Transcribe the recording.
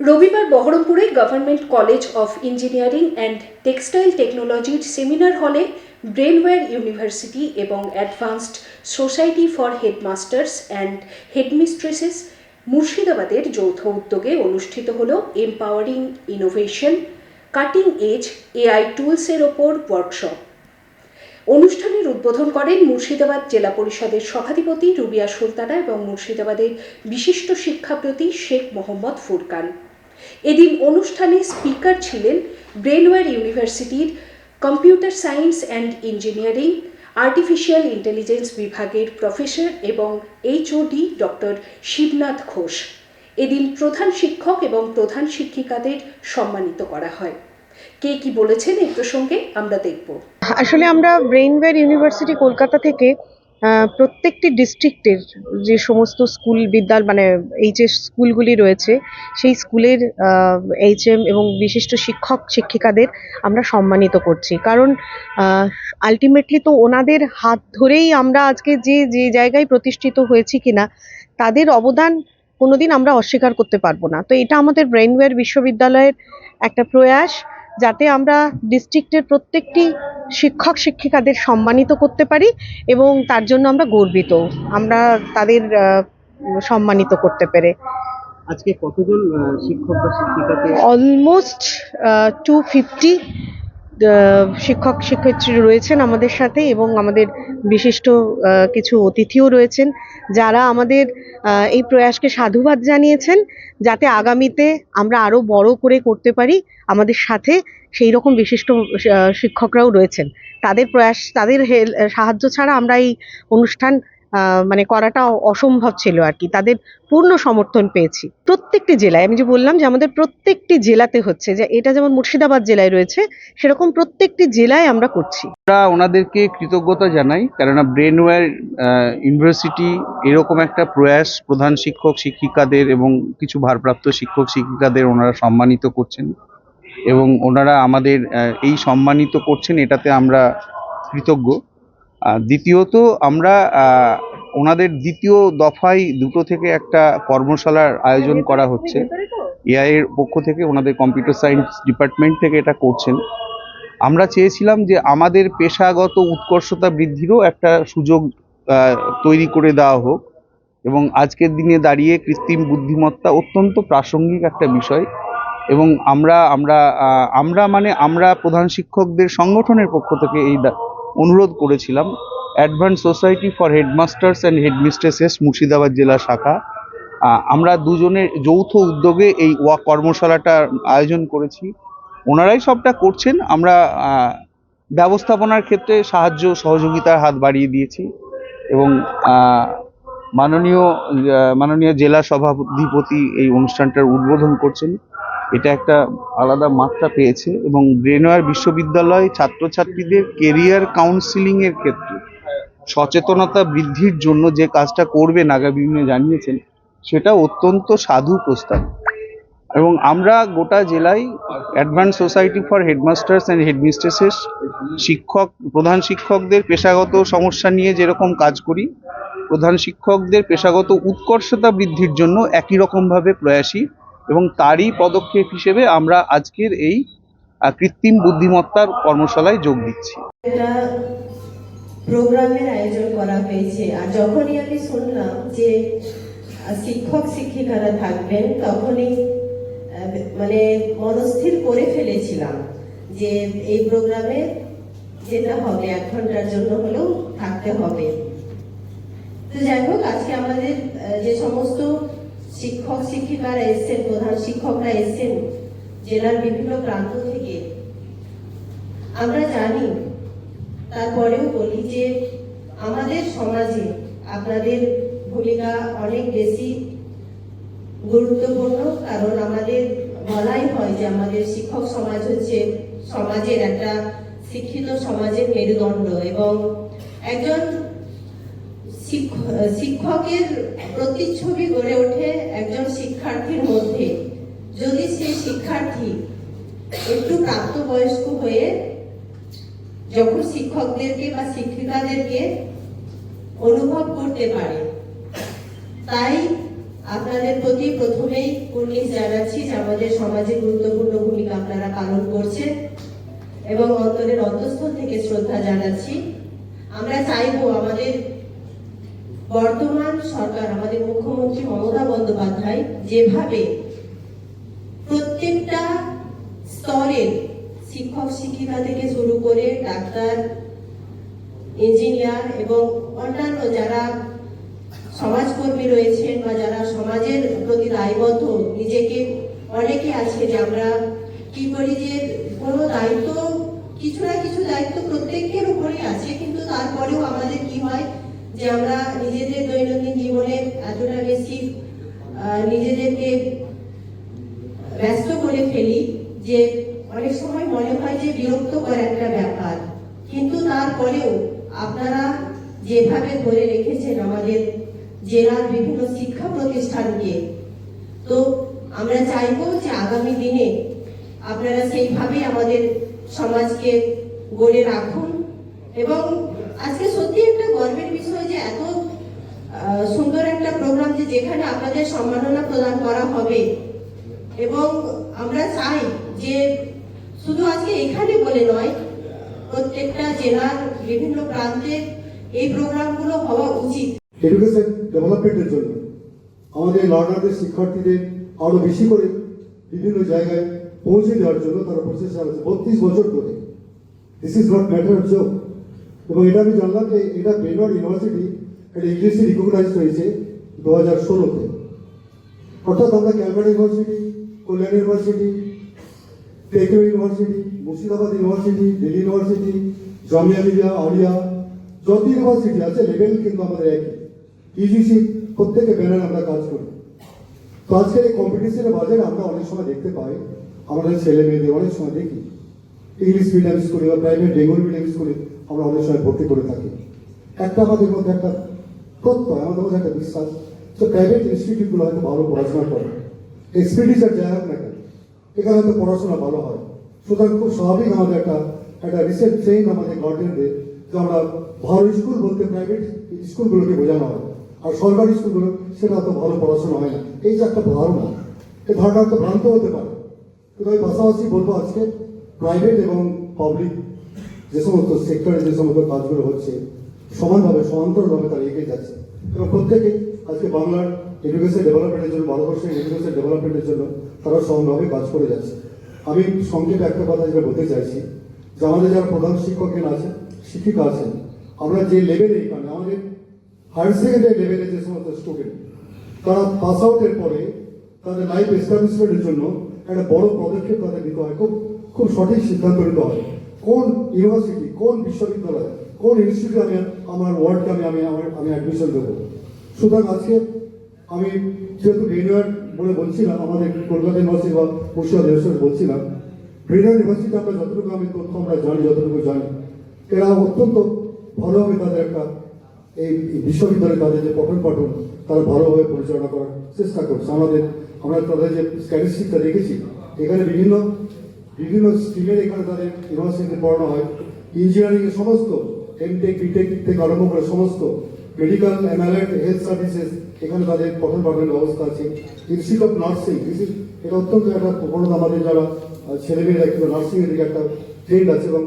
রবিবার বহরমপুরে government college of engineering and textile টেকনোলজির সেমিনার হলে ব্রেনওয়্যার ইউনিভার্সিটি এবং advanced society for headmasters and headmistresses মুর্শিদাবাদের যৌথ উদ্যোগে অনুষ্ঠিত হল empowering innovation cutting edge AI টুলসের ওপর ওয়ার্কশপ অনুষ্ঠানের উদ্বোধন করেন মুর্শিদাবাদ জেলা পরিষদের সভাধিপতি রুবিয়া সুলতানা এবং মুর্শিদাবাদের বিশিষ্ট শিক্ষাপ্রতি শেখ মোহাম্মদ ফুরকান। এদিন অনুষ্ঠানে স্পিকার ছিলেন ব্রেনওয়্যার ইউনিভার্সিটির computer science and engineering, artificial intelligence বিভাগের প্রফেসর এবং এইচওডি ডক্টর শিবনাথ ঘোষ। এদিন প্রধান শিক্ষক এবং প্রধান শিক্ষিকাদের সম্মানিত করা হয়। কে কি বলেছেন এই প্রসঙ্গে আমরা দেখব। আসলে আমরা ব্রেইনওয়্যার ইউনিভার্সিটি কলকাতা থেকে প্রত্যেকটি ডিস্ট্রিক্টের যে সমস্ত স্কুল বিদ্যালয় মানে এইচএস স্কুলগুলি রয়েছে, সেই স্কুলের এইচএম এবং বিশিষ্ট শিক্ষক, শিক্ষিকাদের আমরা সম্মানিত করছি। কারণ আলটিমেটলি তো ওনাদের হাত ধরেই আমরা আজকে যে যে জায়গায় প্রতিষ্ঠিত হয়েছি কিনা, তাদের অবদান কোনোদিন আমরা অস্বীকার করতে পারব না। তো এটা আমাদের ব্রেনওয়্যার বিশ্ববিদ্যালয়ের একটা প্রয়াস, যাতে আমরা ডিস্ট্রিক্টের প্রত্যেকটি শিক্ষক শিক্ষিকাদের সম্মানিত করতে পারি এবং তার জন্য আমরা গর্বিত। আমরা তাদের সম্মানিত করতে পেরে। আজকে কতজন শিক্ষক বা শিক্ষিকাকে? অলমোস্ট টু ফিফটি শিক্ষক শিক্ষয়িত্রী রয়েছেন আমাদের সাথে এবং আমাদের বিশিষ্ট কিছু অতিথিও রয়েছেন যারা আমাদের এই প্রয়াসকে সাধুবাদ জানিয়েছেন যাতে আগামীতে আমরা আরও বড় করে করতে পারি আমাদের সাথে সেই রকম বিশিষ্ট শিক্ষকরাও রয়েছেন। তাদের প্রয়াস, তাদের সাহায্য ছাড়া আমরা এই অনুষ্ঠান মানে করাটা অসম্ভব ছিল আর কি। তাদের পূর্ণ সমর্থন পেয়েছি। প্রত্যেকটি জেলায়, আমি যে বললাম যে আমাদের প্রত্যেকটি জেলাতে হচ্ছে যে, এটা যেমন মুর্শিদাবাদ জেলায় রয়েছে, সেরকম প্রত্যেকটি জেলায় আমরা করছি। আমরা ওনাদেরকে কৃতজ্ঞতা জানাই, কেননা ব্রেনওয়্যার ইউনিভার্সিটি এরকম একটা প্রয়াস প্রধান শিক্ষক, শিক্ষিকাদের এবং কিছু ভারপ্রাপ্ত শিক্ষক, শিক্ষিকাদের ওনারা সম্মানিত করছেন এবং ওনারা আমাদের এই সম্মানিত করছেন, এটাতে আমরা কৃতজ্ঞ। দ্বিতীয়ত আমরা ওনাদের দ্বিতীয় দফায় দুটো থেকে একটা কর্মশালার আয়োজন করা হচ্ছে। এআই এর পক্ষ থেকে ওনাদের কম্পিউটার সায়েন্স ডিপার্টমেন্ট থেকে এটা করছেন। আমরা চেয়েছিলাম যে আমাদের পেশাগত উৎকর্ষতা বৃদ্ধিরও একটা সুযোগ তৈরি করে দেওয়া হোক এবং আজকের দিনে দাঁড়িয়ে কৃত্রিম বুদ্ধিমত্তা অত্যন্ত প্রাসঙ্গিক একটা বিষয় এবং আমরা আমরা আমরা মানে আমরা প্রধান শিক্ষকদের সংগঠনের পক্ষ থেকে এই অনুরোধ করেছিলাম advance society for headmasters and headmistresses Murshidabad জেলা শাখা। আমরা দুজনের যৌথ উদ্যোগে এই ওয়া কর্মশালাটা আয়োজন করেছি। ওনারাই সবটা করছেন, আমরা ব্যবস্থাপনার ক্ষেত্রে সাহায্য, সহযোগিতার হাত বাড়িয়ে দিয়েছি এবং মাননীয় মাননীয় জেলা সভাধিপতি এই অনুষ্ঠানটার উদ্বোধন করছেন। এটা একটা আলাদা মাত্রা পেয়েছে এবং ব্রেনওয়ার বিশ্ববিদ্যালয় ছাত্রছাত্রীদের কেরিয়ার কাউন্সিলিং এর ক্ষেত্রে সচেতনতা বৃদ্ধির জন্য যে কাজটা করবে দিনে জানিয়েছেন, সেটা অত্যন্ত সাধু প্রস্তাব। এবং আমরা গোটা জেলায় advance society for headmasters and headmistresses শিক্ষক, প্রধান শিক্ষকদের পেশাগত সমস্যা নিয়ে যেরকম কাজ করি, প্রধান শিক্ষকদের পেশাগত উৎকর্ষতা বৃদ্ধির জন্য একই রকমভাবে প্রয়াসী এবং তারই পদক্ষেপ হিসেবে আমরা আজকের এই কৃত্রিম বুদ্ধিমত্তার কর্মশালায় যোগ দিচ্ছি। প্রোগ্রামের আয়োজন করা হয়েছে। আর যখনই আমি শুনলাম যে শিক্ষক শিক্ষিকারা থাকবেন, তখনই মানে মনস্থির করে ফেলেছিলাম যে এই প্রোগ্রামে যেটা হবে, এক ঘণ্টার জন্য হলেও থাকতে হবে। তো যাই হোক, আজকে আমাদের যে সমস্ত শিক্ষক, শিক্ষিকারা এসছেন, প্রধান শিক্ষকরা এসছেন জেলার বিভিন্ন প্রান্ত থেকে। আমরা জানি, তারপরেও বলি যে আমাদের সমাজে আপনাদের ভূমিকা অনেক বেশি গুরুত্বপূর্ণ, কারণ আমাদের বলাই হয় যে আমাদের শিক্ষক সমাজ হচ্ছে সমাজের একটা শিক্ষিত সমাজের মেরুদণ্ড এবং একজন শিক্ষকের প্রতিচ্ছবি গড়ে ওঠে একজন শিক্ষার্থীর মধ্যে। যদি সেই শিক্ষার্থী একটু প্রাপ্তবয়স্ক হয়ে যখন শিক্ষকদেরকে বা শিক্ষিকাদেরকে অনুভব করতে পারে, তাই আপনাদের প্রতি প্রথমেই কুর্নিশ জানাচ্ছি যে আমাদের সমাজে গুরুত্বপূর্ণ ভূমিকা আপনারা পালন করছেন এবং অন্তরের অন্তঃস্থল থেকে শ্রদ্ধা জানাচ্ছি। আমরা চাইব আমাদের বর্তমান সরকার, আমাদের মুখ্যমন্ত্রী মমতা বন্দ্যোপাধ্যায় যেভাবে প্রত্যেকটা স্তরের শিক্ষক, শিক্ষিকা থেকে শুরু করে ডাক্তার, ইঞ্জিনিয়ার এবং অন্যান্য যারা সমাজকর্মী রয়েছেন বা যারা সমাজের প্রতি দায়বদ্ধ, নিজেকে অনেকে আছে যে আমরা কি করি যে কোনো দায়িত্ব, কিছু না কিছু দায়িত্ব প্রত্যেকের উপরেই আছে, কিন্তু তারপরেও আমাদের কি হয়? যে আমরা নিজেদের দৈনন্দিন জীবনে এতটা বেশি নিজেদেরকে ব্যস্ত করে ফেলি যে অনেক সময় মনে হয় যে বিরক্তকর একটা ব্যাপার। কিন্তু তারপরেও আপনারা যেভাবে ধরে রেখেছেন আমাদের জেলার বিভিন্ন শিক্ষা প্রতিষ্ঠানকে, তো আমরা চাইব যে আগামী দিনে আপনারা সেইভাবেই আমাদের সমাজকে গড়ে রাখুন। এবং আজকে সত্যি একটা গর্বের বিষয় যে এত আহ, সুন্দর একটা প্রোগ্রাম যে যেখানে আপনাদের সম্মাননা প্রদান করা হবে। এবং আমরা চাই যে শুধু আজকে এখানে বলে নয়, প্রত্যেকটা জেলার বিভিন্ন প্রান্তে এই প্রোগ্রামগুলো হওয়া উচিত। এডুকেশন ডেভেলপমেন্টের জন্য আমাদের লার্নারদের শিক্ষার্থীদের আরও বেশি করে বিভিন্ন জায়গায় পৌঁছে দেওয়ার জন্য তারা প্রচেষ্টা চালাচ্ছে। বত্রিশ বছর ধরে। This is not matter of joke এবং এটা আমি জানলাম যে এটা বেনর ইউনিভার্সিটি এটা ইংলিশে রিকগনাইজ হয়েছে। দু হাজার ষোলোতে। অর্থাৎ আমরা Calcutta university, Kalyan university, Techno university, Murshidabad university, Delhi university, Jamia Millia Aliah যত ইউনিভার্সিটি আছে, লেভেল কিন্তু আমাদের একই। ইউজিসি প্রত্যেকে ব্যানার আমরা কাজ করি। তো আজকের এই কম্পিটিশনের বাজারে আমরা অনেক সময় দেখতে পাই। আমাদের ছেলে মেয়েদের অনেক সময় দেখি। ইংলিশ মিডিয়াম স্কুলে বা প্রাইভেট বেঙ্গল মিডিয়াম স্কুলে আমরা অনেক সময় ভর্তি করে থাকি। একটা আমাদের মধ্যে একটা প্রত্যয়, আমাদের মধ্যে একটা বিশ্বাস। যে প্রাইভেট ইনস্টিটিউটগুলো হয়তো ভালো পড়াশোনা করে। এক্সপেন্ডিচার যাই হোক না কেন, এখানে হয়তো পড়াশোনা ভালো হয়। সুতরাং খুব স্বাভাবিক আমাদের একটা একটা রিসেন্ট ট্রেন আমাদের গার্ডিয়ানদের যে আমরা ভালো স্কুল বলতে প্রাইভেট স্কুলগুলোকে বোঝানো হয়। আর সরকারি স্কুলগুলো সেটা অত ভালো পড়াশোনা হয় না। এই যে একটা ধারণা, এই ধারণা তো ভ্রান্ত হতে পারে। কিন্তু আমি পাশাপাশি বলব আজকে প্রাইভেট এবং পাবলিক যে সমস্ত সেক্টরে যে সমস্ত কাজগুলো হচ্ছে, সমানভাবে, সমান্তরভাবে তারা এগিয়ে যাচ্ছে। এবং প্রত্যেকে আজকে বাংলার এডুকেশন ডেভেলপমেন্টের জন্য, ভারতবর্ষের এডুকেশন ডেভেলপমেন্টের জন্য তারা সমানভাবে কাজ করে যাচ্ছে। আমি সংক্ষেপে একটা কথা যেটা বলতে চাইছি, যে আমাদের যারা প্রধান শিক্ষকের আছেন, শিক্ষিকা আছেন, আমরা যে লেভেলে এখানে, আমাদের হায়ার সেকেন্ডারি লেভেলে যে সমস্ত স্টুডেন্ট তারা পাস আউটের পরে তাদের লাইফ এস্টাবলিশমেন্টের জন্য একটা বড় পদক্ষেপ তাদের নিতে হয়। খুব খুব সঠিক সিদ্ধান্ত নিতে হয় কোন ইউনিভার্সিটি কোন বিশ্ববিদ্যালয় কোন ইনস্টিটিউটে আমি আমার ওয়ার্ডকে আমি আমি, আমার, আমি অ্যাডমিশন দেবো? সুতরাং আজকে আমি যেহেতু রেনুয়ার বলে বলছিলাম, আমাদের কলকাতা ইউনিভার্সিটি বা মুর্শিদাবাদ ইউনিভার্সিটি বলছিলাম রেনুয়ার ইউনিভার্সিটি আমরা যতটুকু আমি তথ্য আমরা জানি, যতটুকু জানি, এরা অত্যন্ত ভালোভাবে তাদের একটা এই বিশ্ববিদ্যালয়ে তাদের যে পঠন পাঠন, তারা ভালোভাবে পরিচালনা করার চেষ্টা করছে। আমাদের, আমরা তাদের যে স্ট্যাটিস্টিকটা দেখেছি, এখানে বিভিন্ন বিভিন্ন স্ট্রিমের এখানে তাদের ইউনিভার্সিটিতে পড়ানো হয়। ইঞ্জিনিয়ারিং এর সমস্ত এমটেক বিটেক থেকে আরম্ভ করে সমস্ত মেডিকেল অ্যানালাইট হেলথ সার্ভিসেস এখানে তাদের পঠন পাঠনের ব্যবস্থা আছে। ইনস্টিটিউট অফ নার্সিং এটা অত্যন্ত একটা প্রবণতা আমাদের যারা ছেলেমেয়েরা একটু নার্সিং এর দিকে একটা ট্রেন্ড আছে এবং